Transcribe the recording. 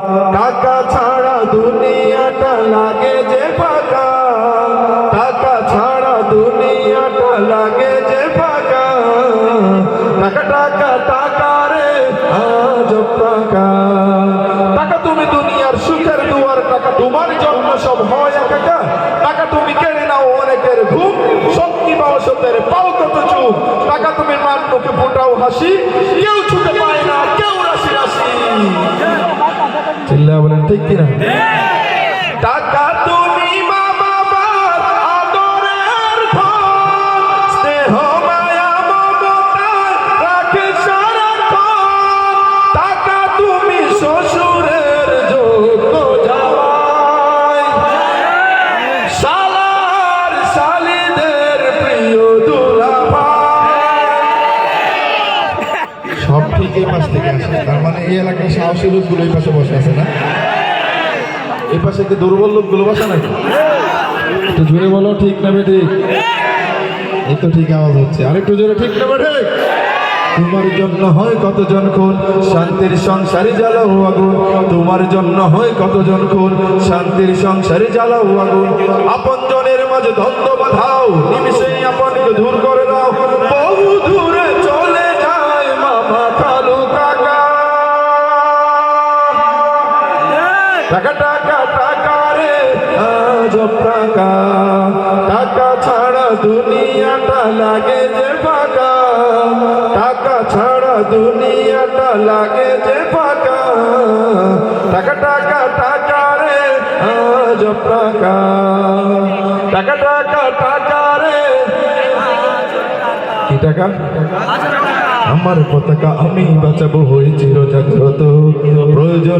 টাকা ছাড়া দুনিয়াটা লাগে যে ফাঁকা। টাকা ছাড়া দুনিয়াটা লাগে যে ফাঁকা। টাকা টাকা টাকা রে আজ টাকা। টাকা তুমি দুনিয়ার সুখের দুয়ার, টাকা তোমার জন্য সব হয় একা টাকা তুমি কেড়ে নাও অনেকের ঘুম, শক্তি পাও সতের পাও কত চুপ। টাকা তুমি মান মুখে ফোটাও হাসি চিল্লা বলেন ঠিক কিনা সব ঠিক এই পাশ থেকে আসে। তার মানে এই এলাকার সাহসী লোকগুলো এই পাশে বসে আছে না? এই পাশে কি দুর্বল লোকগুলো বসে নাকি? একটু জোরে বলো, ঠিক না বে ঠিক এই তো ঠিক আওয়াজ হচ্ছে। আরেকটু জোরে, ঠিক না বে ঠিক তোমার জন্য হয় কতজন খুন, শান্তির সংসারে জ্বালাও আগুন। তোমার জন্য হয় কতজন খুন, শান্তির সংসারে জ্বালাও আগুন। আপন জনের মাঝে দ্বন্দ্ব বাধাও নিমিশে টাকা টাকা টাকা রে আজব টাকা। টাকা ছাড়া দুনিয়াটা লাগে যে ফাঁকা। টাকা ছাড়া দুনিয়াটা লাগে যে ফাঁকা। টাকা টাকা টাকা রে আজব টাকা। টাকা টাকা টাকা রে। কি টাকা? আমার পতাকা আমি বাঁচাবো হয়ে চির জাগ্রত প্রয়োজন